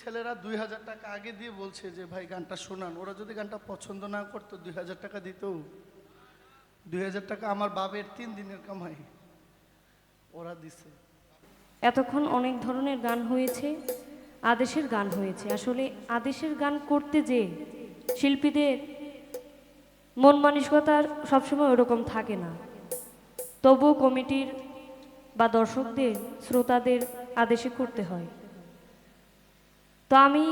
ছেলেরা দুই হাজার টাকা আগে দিয়ে বলছে যে, ভাই, গানটা শোনান। ওরা যদি গানটা পছন্দ না করতো, দুই হাজার টাকা দিত দুই হাজার টাকা আমার বাবের তিন দিনের কামাই। ওরা দিছে। এতক্ষণ অনেক ধরনের গান হয়েছে, আদেশের গান হয়েছে। আসলে আদেশের গান করতে যে শিল্পীদের মন মানসিকতার সবসময় ওরকম থাকে না। তবুও কমিটির বা দর্শকদের, শ্রোতাদের আদেশে করতে হয়। তো আমি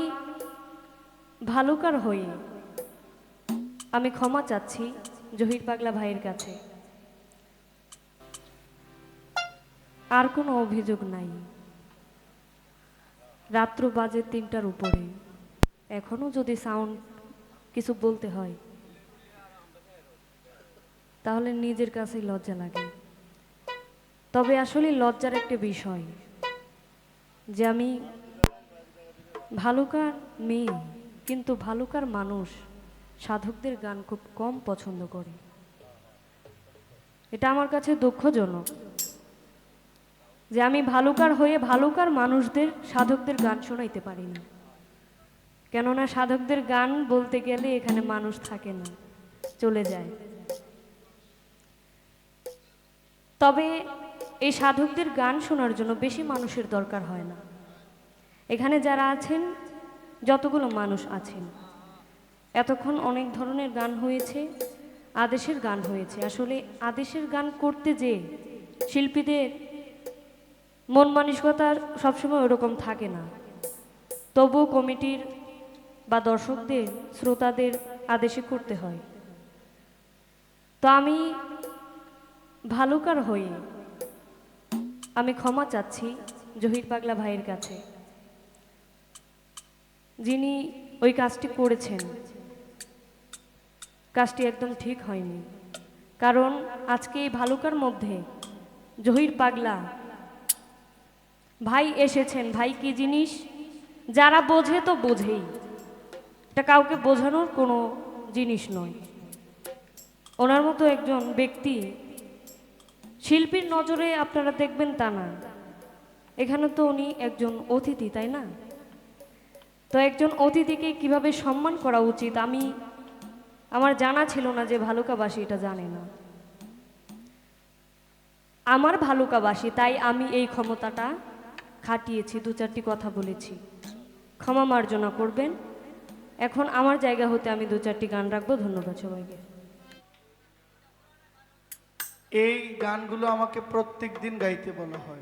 ভালুকার হয়ে আমি ক্ষমা চাচ্ছি জহির পাগলা ভাইয়ের কাছে। আর কোনো অভিযোগ নাই। রাত্র বাজে তিনটার উপরে। এখনও যদি সাউন্ড কিছু বলতে হয়, তাহলে নিজের কাছেই লজ্জা লাগে। তবে আসলে লজ্জার একটা বিষয় যে আমি ভালুকার মেয়ে, কিন্তু ভালুকার মানুষ সাধকদের গান খুব কম পছন্দ করে। এটা আমার কাছে দুঃখজনক যে আমি ভালুকার হয়ে ভালুকার মানুষদের সাধকদের গান শোনাইতে পারি না কেননা সাধকদের গান বলতে গেলে এখানে মানুষ থাকে না, চলে যায়। তবে এই সাধকদের গান শোনার জন্য বেশি মানুষের দরকার হয় না। এখানে যারা আছেন, যতগুলো মানুষ আছেন, এতক্ষণ অনেক ধরনের গান হয়েছে, আদেশের গান হয়েছে। আসলে আদেশের গান করতে যে শিল্পীদের মন মানসিকতার সবসময় ওরকম থাকে না। তবুও কমিটির বা দর্শকদের, শ্রোতাদের আদেশে করতে হয়। তো আমি ভালুকার হয়ে আমি ক্ষমা চাচ্ছি জহির পাগলা ভাইয়ের কাছে। যিনি ওই কাজটি করেছেন। কাজটি একদম ঠিক হয়নি। কারণ আজকে এই ভালুকার মধ্যে জহির পাগলা ভাই এসেছেন। ভাই কি জিনিস? যারা বোঝে তো বোঝেই। এটা কাউকে বোঝানোর কোনো জিনিস নয়। ওনার মতো একজন ব্যক্তি শিল্পীর নজরে আপনারা দেখবেন তা না। এখানে তো উনি একজন অতিথি, তাই না? তো একজন অতিথিকে কীভাবে সম্মান করা উচিত? আমি, আমার জানা ছিল না যে ভালুকাবাসী এটা জানে না। আমার ভালুকাবাসী, তাই আমি এই ক্ষমতাটা খাটিয়েছি, দু চারটি কথা বলেছি। ক্ষমা মার্জনা করবেন। এখন আমার জায়গা হতে আমি দু চারটি গান রাখব। ধন্যবাদ সবাইকে। এই গানগুলো আমাকে প্রত্যেক দিন গাইতে বলা হয়।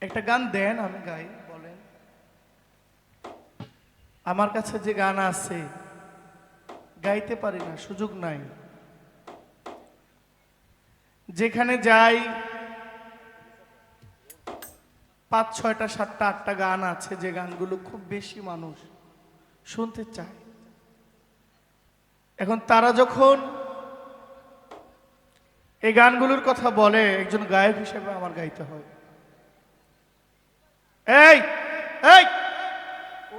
একটা গান দেন, আমি গাই। আমার কাছে যে গান আছে, গাইতে পারি না, সুযোগ নাই। যেখানে যাই, পাঁচ ছয়টা, সাতটা, আটটা গান আছে, যে গানগুলো খুব বেশি মানুষ শুনতে চায়। এখন তারা যখন এই গানগুলোর কথা বলে, একজন গায়ক হিসেবে আমার গাইতে হয়। এই এই!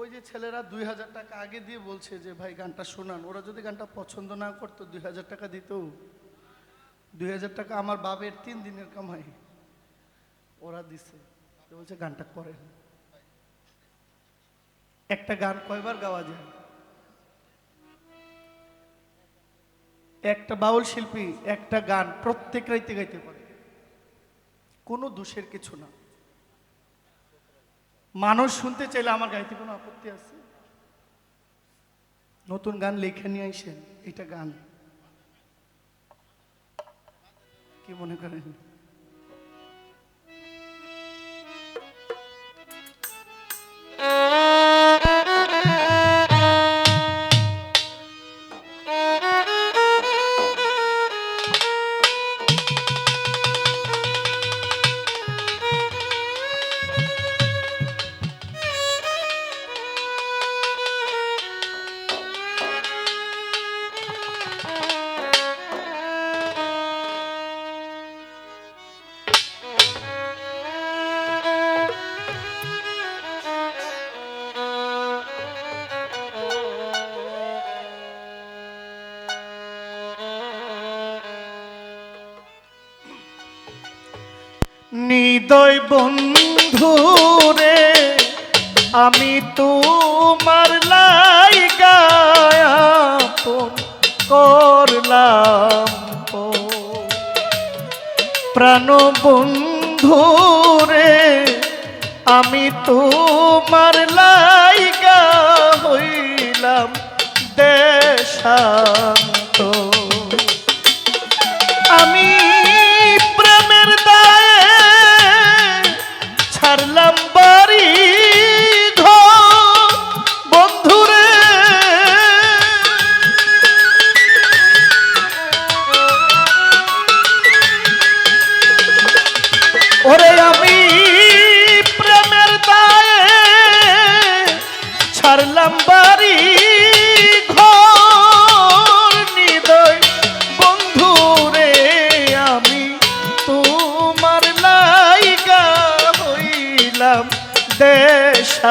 ওই যে ছেলেরা দুই হাজার টাকা আগে দিয়ে বলছে যে, ভাই, গানটা শোনান। ওরা যদি গানটা পছন্দ না করতো, দুই হাজার টাকা দিত। দুই হাজার টাকা আমার বাবের তিন দিনের কামাই। ওরা দিছে। বলছে, গানটা করেন। একটা গান কয়বার গাওয়া যায়? একটা বাউল শিল্পী একটা গান প্রত্যেক রাইতে গাইতে পারে। কোনো দোষের কিছু না। মানুষ শুনতে চাইলে আমার গাইতে কোনো আপত্তি আছে? নতুন গান লিখে নিয়ে আইসেন এটা গান। কি মনে করেন? নিদয় বন্ধু রে আমি তোমার লাইগায়াপন করলাম পর। প্রাণ বন্ধু রে আমি তোমার লাইগা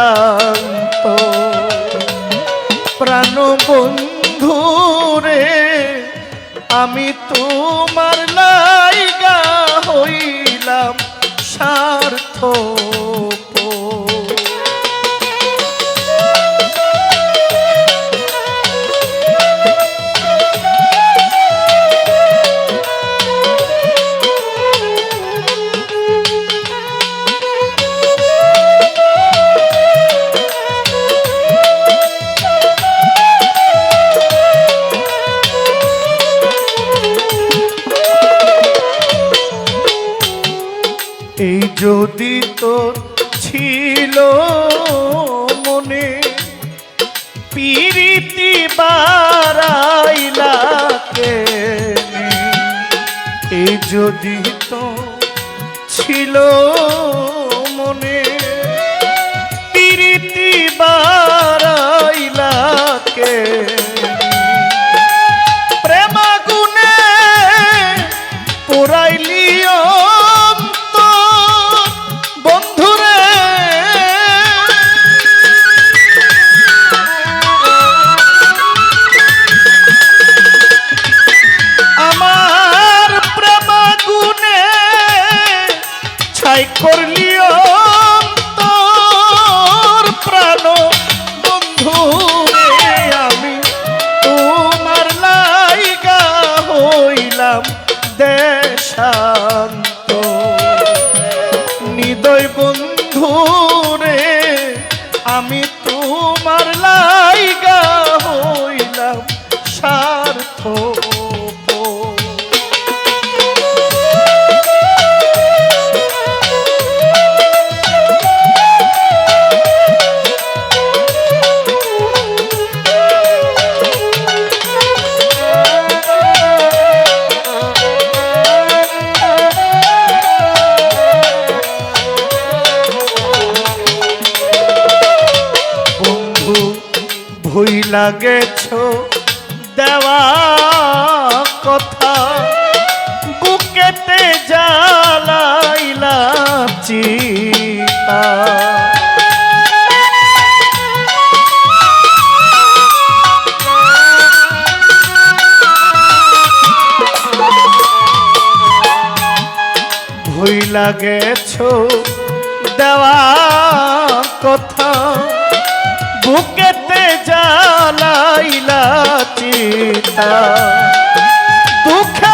দেশান্ত প্রাণ বন্ধু রে আমি তোমার লাইগা হইলাম স্বার্থ বারাইলা এই যদি তো ছিল ভুই লাগেছ? দেওয়া কথা। বুকেতে জ্বালাইলা চিতা ভুই লাগেছ? দেওয়া কথা। বুকেতে জ্বালাইলা চিতা দুঃখের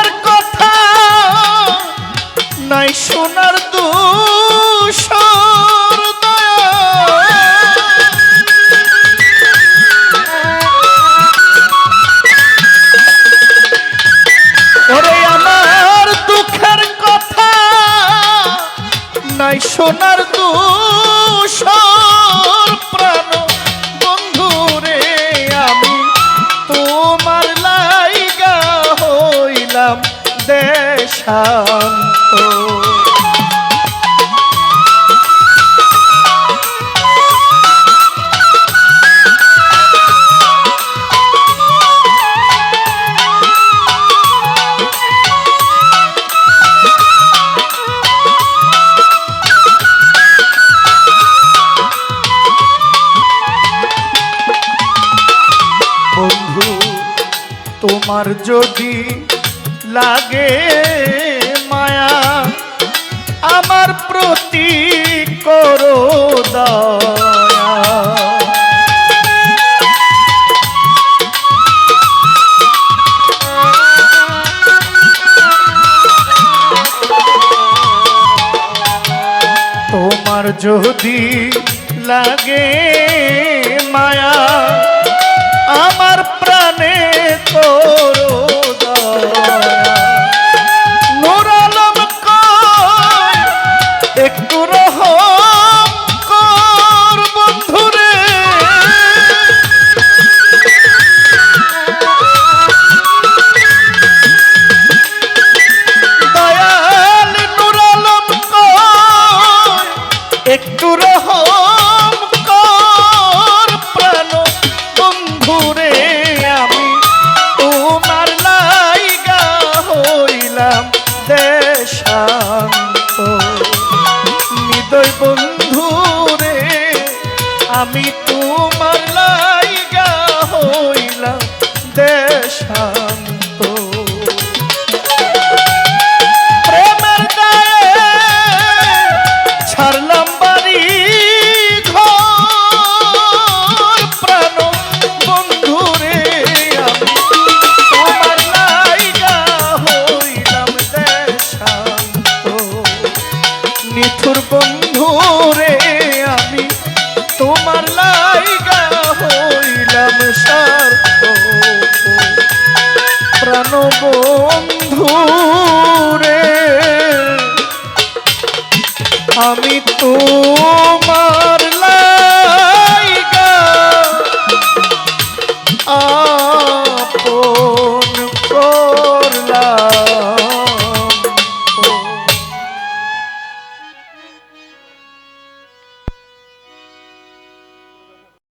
বন্ধু তোমার যদি লাগে করো তোমার যদি লাগে মায়া আমার প্রাণে তোর আমি তোমার tu.